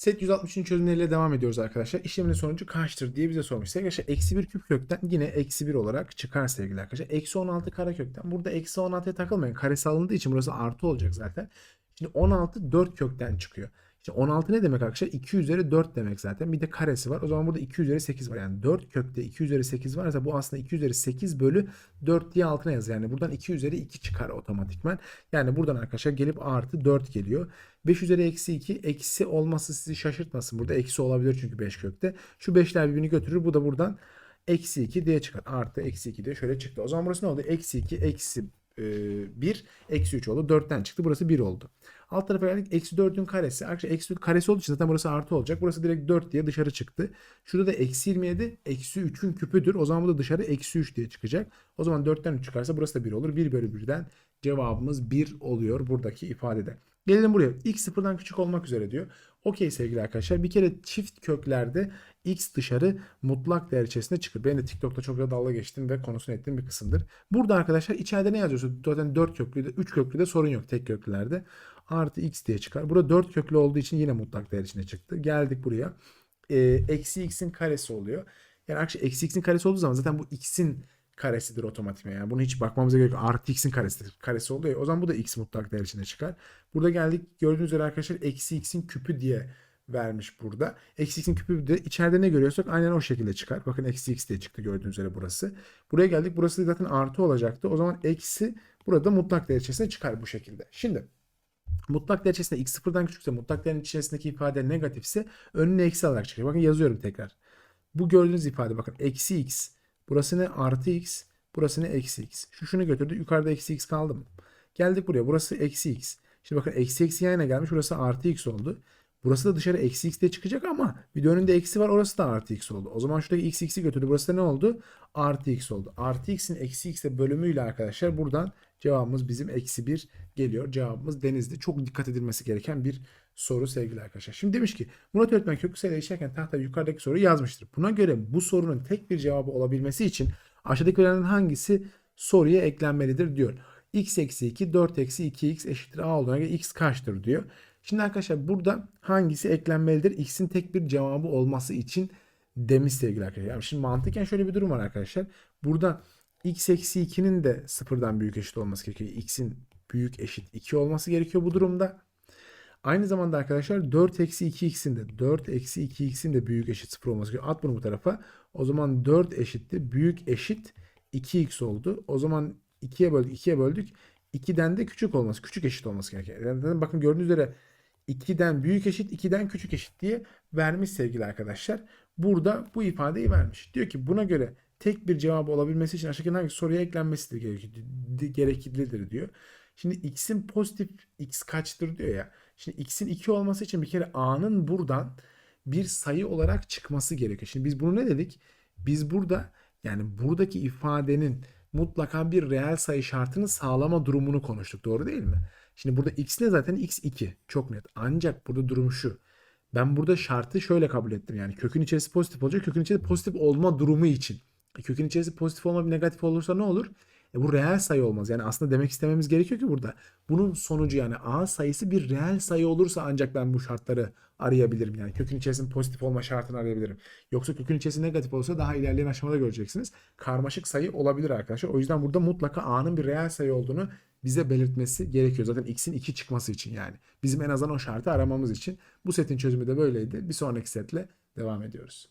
Set 160'ın çözümleriyle devam ediyoruz arkadaşlar. İşlemin sonucu kaçtır diye bize sormuş. Arkadaşlar eksi 1 küp kökten yine eksi 1 olarak çıkar sevgili arkadaşlar. Eksi 16 kare kökten. Burada eksi 16'ya takılmayın. Karesi alındığı için burası artı olacak zaten. Şimdi 16 4 kökten çıkıyor. Şimdi 16 ne demek arkadaşlar? 2 üzeri 4 demek zaten. Bir de karesi var. O zaman burada 2 üzeri 8 var. Yani 4 kökte 2 üzeri 8 varsa bu aslında 2 üzeri 8 bölü 4 diye altına yazar. Yani buradan 2 üzeri 2 çıkar otomatikman. Yani buradan arkadaşlar gelip artı 4 geliyor. 5 üzeri eksi 2 eksi olması sizi şaşırtmasın. Burada eksi olabilir çünkü 5 kökte. Şu 5'ler birbirini götürür. Bu da buradan eksi 2 diye çıkar. Artı eksi 2 diye şöyle çıktı. O zaman burası ne oldu? Eksi 2 eksi 1 eksi 3 oldu. 4'ten çıktı. Burası 1 oldu. Alt tarafa geldik. Eksi 4'ün karesi. Arkadaşlar eksi 4 karesi olduğu için zaten burası artı olacak. Burası direkt 4 diye dışarı çıktı. Şurada da eksi 27 eksi 3'ün küpüdür. O zaman bu da dışarı eksi 3 diye çıkacak. O zaman 4'ten 3 çıkarsa burası da 1 olur. 1 bölü 1'den cevabımız 1 oluyor buradaki ifadede. Gelelim buraya. X sıfırdan küçük olmak üzere diyor. Okey sevgili arkadaşlar. Bir kere çift köklerde x dışarı mutlak değer içerisinde çıkır. Ben de TikTok'ta çok da dalga geçtim ve konusunu ettiğim bir kısımdır. Burada arkadaşlar içeride ne yazıyorsa zaten 4 köklü de 3 köklü de sorun yok tek köklülerde. Artı x diye çıkar. Burada 4 köklü olduğu için yine mutlak değer içine çıktı. Geldik buraya. Ee, eksi x'in karesi oluyor. Yani arkadaşlar eksi x'in karesi olduğu zaman zaten bu x'in karesidir otomatikman. Yani bunu hiç bakmamıza gerek yok. Artı x'in karesidir. Karesi oluyor. O zaman bu da x mutlak değer içine çıkar. Burada geldik. Gördüğünüz üzere arkadaşlar eksi x'in küpü diye vermiş burada. Eksi x'in küpü de içeride ne görüyorsak aynen o şekilde çıkar. Bakın eksi x diye çıktı gördüğünüz üzere burası. Buraya geldik. Burası zaten artı olacaktı. O zaman eksi burada mutlak değer içerisine çıkar bu şekilde. Şimdi mutlak değer içerisinde x sıfırdan küçükse mutlak değerin içerisindeki ifade negatifse önüne eksi alarak çıkıyor. Bakın yazıyorum tekrar. Bu gördüğünüz ifade bakın eksi x. Burası ne? Artı x. Burası ne? Eksi x. Şu şunu götürdü. Yukarıda eksi x kaldı mı? Geldik buraya. Burası eksi x. Şimdi bakın eksi eksi yan yana gelmiş. Burası artı x oldu. Burası da dışarı eksi x diye çıkacak ama bir de önünde eksi var. Orası da artı x oldu. O zaman şuradaki x x'i götürdü. Burası da ne oldu? Artı x oldu. Artı x'in eksi x'e bölümüyle arkadaşlar buradan cevabımız bizim eksi 1 geliyor. Cevabımız denizli. Çok dikkat edilmesi gereken bir soru sevgili arkadaşlar. Şimdi demiş ki Murat öğretmen köklü sayıları işlerken tahtaya yukarıdaki soruyu yazmıştır. Buna göre bu sorunun tek bir cevabı olabilmesi için aşağıdaki verilen hangisi soruya eklenmelidir diyor. x eksi 2 4 eksi 2x eşittir a olduğuna göre x kaçtır diyor. Şimdi arkadaşlar burada hangisi eklenmelidir? X'in tek bir cevabı olması için demiş sevgili arkadaşlar. Yani şimdi mantıken şöyle bir durum var arkadaşlar. Burada x eksi 2'nin de sıfırdan büyük eşit olması gerekiyor. x'in büyük eşit 2 olması gerekiyor bu durumda. Aynı zamanda arkadaşlar 4 eksi 2x'in de 4 eksi 2x'in de büyük eşit 0 olması gerekiyor. At bunu bu tarafa. O zaman 4 eşittir. Büyük eşit 2x oldu. O zaman 2'ye böldük. 2'ye böldük. 2'den de küçük olması. Küçük eşit olması gerekiyor. Yani bakın gördüğünüz üzere 2'den büyük eşit 2'den küçük eşit diye vermiş sevgili arkadaşlar. Burada bu ifadeyi vermiş. Diyor ki buna göre tek bir cevabı olabilmesi için aşağıdaki hangi soruya eklenmesidir gereklidir diyor. Şimdi x'in pozitif x kaçtır diyor ya. Şimdi x'in 2 olması için bir kere a'nın buradan bir sayı olarak çıkması gerekiyor. Şimdi biz bunu ne dedik? Biz burada yani buradaki ifadenin mutlaka bir reel sayı şartını sağlama durumunu konuştuk. Doğru değil mi? Şimdi burada x ne zaten x2 çok net. Ancak burada durum şu. Ben burada şartı şöyle kabul ettim. Yani kökün içerisi pozitif olacak. Kökün içerisi pozitif olma durumu için. E, kökün içerisi pozitif olma bir negatif olursa ne olur? E bu reel sayı olmaz. Yani aslında demek istememiz gerekiyor ki burada. Bunun sonucu yani a sayısı bir reel sayı olursa ancak ben bu şartları arayabilirim. Yani kökün içerisinde pozitif olma şartını arayabilirim. Yoksa kökün içerisinde negatif olursa daha ilerleyen aşamada göreceksiniz. Karmaşık sayı olabilir arkadaşlar. O yüzden burada mutlaka a'nın bir reel sayı olduğunu bize belirtmesi gerekiyor. Zaten x'in 2 çıkması için yani. Bizim en azından o şartı aramamız için. Bu setin çözümü de böyleydi. Bir sonraki setle devam ediyoruz.